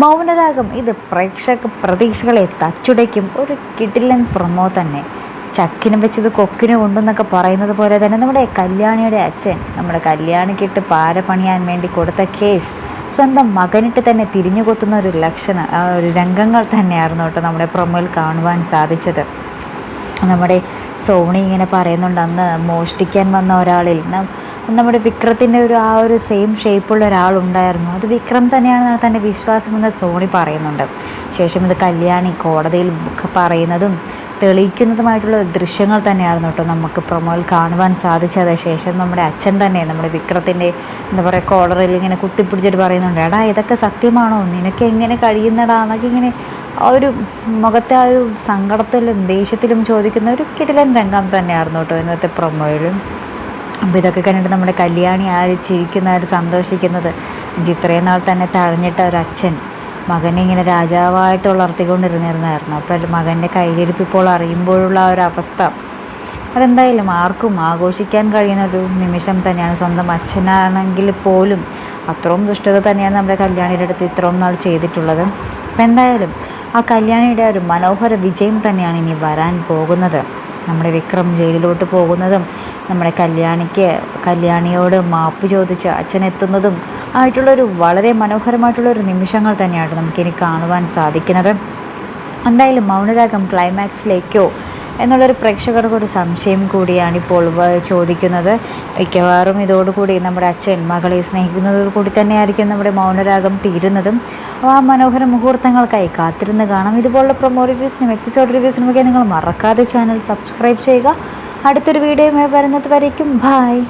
മൗനരാഗം. ഇത് പ്രേക്ഷക പ്രതീക്ഷകളെ തച്ചുടയ്ക്കും. ഒരു കിടിലൻ പ്രൊമോ തന്നെ. ചക്കിനും വെച്ചത് കൊക്കിനും ഉണ്ടെന്നൊക്കെ പറയുന്നത് പോലെ തന്നെ നമ്മുടെ കല്യാണിയുടെ അച്ഛൻ നമ്മുടെ കല്യാണിക്കിട്ട് പാര പണിയാൻ വേണ്ടി കൊടുത്ത കേസ് സ്വന്തം മകനിട്ട് തന്നെ തിരിഞ്ഞു കൊത്തുന്ന ഒരു ലക്ഷണം ഒരു രംഗങ്ങൾ തന്നെയായിരുന്നു കേട്ടോ നമ്മുടെ പ്രൊമോയിൽ കാണുവാൻ സാധിച്ചത്. നമ്മുടെ സോണി ഇങ്ങനെ പറയുന്നുണ്ട് അന്ന് മോഷ്ടിക്കാൻ വന്ന ഒരാളിൽ നമ്മുടെ വിക്രത്തിന്റെ ഒരു ആ ഒരു സെയിം ഷേപ്പുള്ള ഒരാളുണ്ടായിരുന്നു. അത് വിക്രം തന്നെയാണെന്നാണ് തന്റെ വിശ്വാസമെന്ന് സോണി പറയുന്നുണ്ട്. ശേഷം ഇത് കല്യാണി കോടതിയിൽ പറയുന്നതും തെളിയിക്കുന്നതുമായിട്ടുള്ള ദൃശ്യങ്ങൾ തന്നെയായിരുന്നു കേട്ടോ നമുക്ക് പ്രൊമോയിൽ കാണുവാൻ സാധിച്ചത്. ശേഷം നമ്മുടെ അച്ഛൻ തന്നെ നമ്മുടെ വിക്രത്തിന്റെ എന്താ പറയുക കോളറിൽ ഇങ്ങനെ കുത്തിപ്പിടിച്ചിട്ട് പറയുന്നുണ്ട് എടാ ഇതൊക്കെ സത്യമാണോ? നിനക്ക് എങ്ങനെ കഴിയുന്നടാ? എന്നൊക്കെ ഇങ്ങനെ ആ ഒരു മുഖത്തെ ആ ഒരു സങ്കടത്തിലും ദേഷ്യത്തിലും ചോദിക്കുന്ന ഒരു കിടിലൻ രംഗം തന്നെയായിരുന്നു കേട്ടോ ഇന്നത്തെ പ്രൊമോയിലും അപ്പോൾ ഇതൊക്കെ കണ്ടിട്ട് നമ്മുടെ കല്യാണി ആര് ചിരിക്കുന്ന ആര് സന്തോഷിക്കുന്നത്. ഇത്രയും നാൾ തന്നെ തഴഞ്ഞിട്ട ഒരു അച്ഛൻ. മകനെ ഇങ്ങനെ രാജാവായിട്ട് വളർത്തിക്കൊണ്ടിരുന്നിരുന്നായിരുന്നു. അപ്പോൾ മകന്റെ കയ്യിലിരിപ്പ് ഇപ്പോൾ അറിയുമ്പോഴുള്ള ആ ഒരു അവസ്ഥ. അതെന്തായാലും ആർക്കും ആഘോഷിക്കാൻ കഴിയുന്ന ഒരു നിമിഷം തന്നെയാണ്. സ്വന്തം അച്ഛനാണെങ്കിൽ പോലും അത്രയും ദുഷ്ടത തന്നെയാണ് നമ്മുടെ കല്യാണിയുടെ അടുത്ത് ഇത്രയും നാൾ ചെയ്തിട്ടുള്ളത്. അപ്പം എന്തായാലും ആ കല്യാണിയുടെ ഒരു മനോഹര വിജയം തന്നെയാണ് ഇനി വരാൻ പോകുന്നത്. നമ്മുടെ വിക്രം ജയിലിലോട്ട് പോകുന്നതും നമ്മുടെ കല്യാണിക്ക് കല്യാണിയോട് മാപ്പ് ചോദിച്ച് അച്ഛൻ എത്തുന്നതും ആയിട്ടുള്ളൊരു വളരെ മനോഹരമായിട്ടുള്ള ഒരു നിമിഷങ്ങൾ തന്നെയാണ് നമുക്കിനി കാണുവാൻ സാധിക്കുന്നത്. എന്തായാലും മൗനരാഗം ക്ലൈമാക്സിലേക്കോ എന്നുള്ളൊരു പ്രേക്ഷകർക്ക് ഒരു സംശയം കൂടിയാണ് ഇപ്പോൾ ചോദിക്കുന്നത്. മിക്കവാറും ഇതോടുകൂടി നമ്മുടെ അച്ഛൻ മകളെ സ്നേഹിക്കുന്നതോടുകൂടി തന്നെയായിരിക്കും നമ്മുടെ മൗനരാഗം തീരുന്നതും. ആ മനോഹര മുഹൂർത്തങ്ങൾക്കായി കാത്തിരുന്ന് കാണാം. ഇതുപോലുള്ള പ്രൊമോ റിവ്യൂസിനും എപ്പിസോഡ് റിവ്യൂസിനുമൊക്കെ നിങ്ങൾ മറക്കാതെ ചാനൽ സബ്സ്ക്രൈബ് ചെയ്യുക. അടുത്തൊരു വീഡിയോയുമായി വരുന്നത് വരയ്ക്കും ബായ്